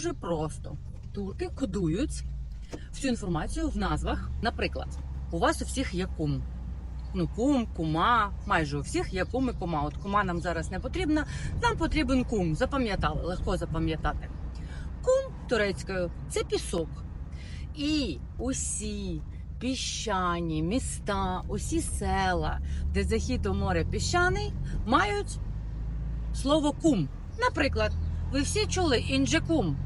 дуже просто. Турки кодують всю інформацію в назвах. Наприклад, у вас у всіх є кум. Ну, кум, кума, майже у всіх є кум і кума. От кума нам зараз не потрібна. Нам потрібен кум. Запам'ятали, легко запам'ятати. Кум турецькою це пісок. І усі піщані міста, усі села, де захід у море піщаний, мають слово кум. Наприклад, ви всі чули інджекум.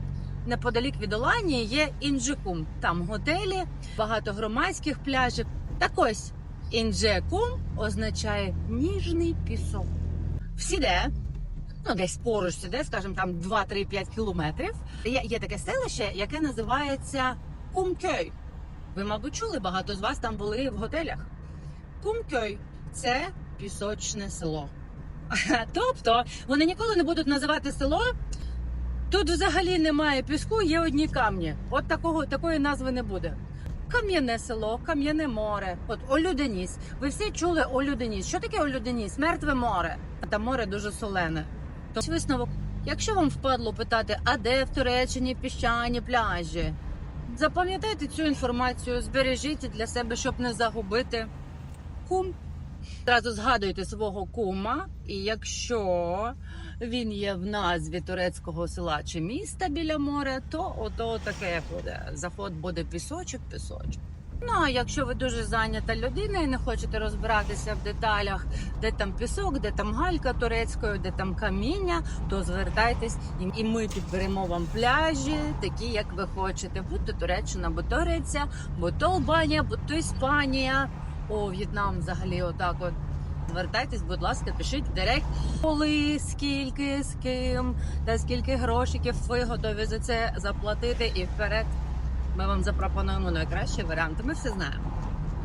Неподалік від Оланії є інджекум. Там готелі, багато громадських пляжів. Так ось інджекум означає ніжний пісок. Всі де, ну десь поруч сюди, скажімо, там 2-3-5 кілометрів. Є, є таке селище, яке називається Кумкьой. Ви, мабуть, чули, багато з вас там були в готелях. Кумкьой це пісочне село. Тобто вони ніколи не будуть називати село. Тут взагалі немає піску, є одні камні. От такого такої назви не буде. Кам'яне село, кам'яне море. От Олюденіс. Ви всі чули Олюденіс. Що таке Олюденіс? Мертве море. Там море дуже солене. То висновок, якщо вам впадло питати, а де в Туреччині піщані пляжі? Запам'ятайте цю інформацію, збережіть для себе, щоб не загубити кум. Зразу згадуйте свого кума, і якщо він є в назві турецького села чи міста біля моря, то ото таке буде. Заход буде пісочок, пісочок. Ну а якщо ви дуже зайнята людина і не хочете розбиратися в деталях, де там пісок, де там галька турецькою, де там каміння, то звертайтесь і- ми підберемо вам пляжі, такі як ви хочете. Будь то Туреччина, будь то Греція, будь то Албанія, будь то Іспанія. О, В'єтнам взагалі отак от. Звертайтесь, будь ласка, пишіть в директ, коли, скільки, з ким, та скільки грошиків ви готові за це заплатити і вперед. Ми вам запропонуємо найкращі варіанти. Ми все знаємо.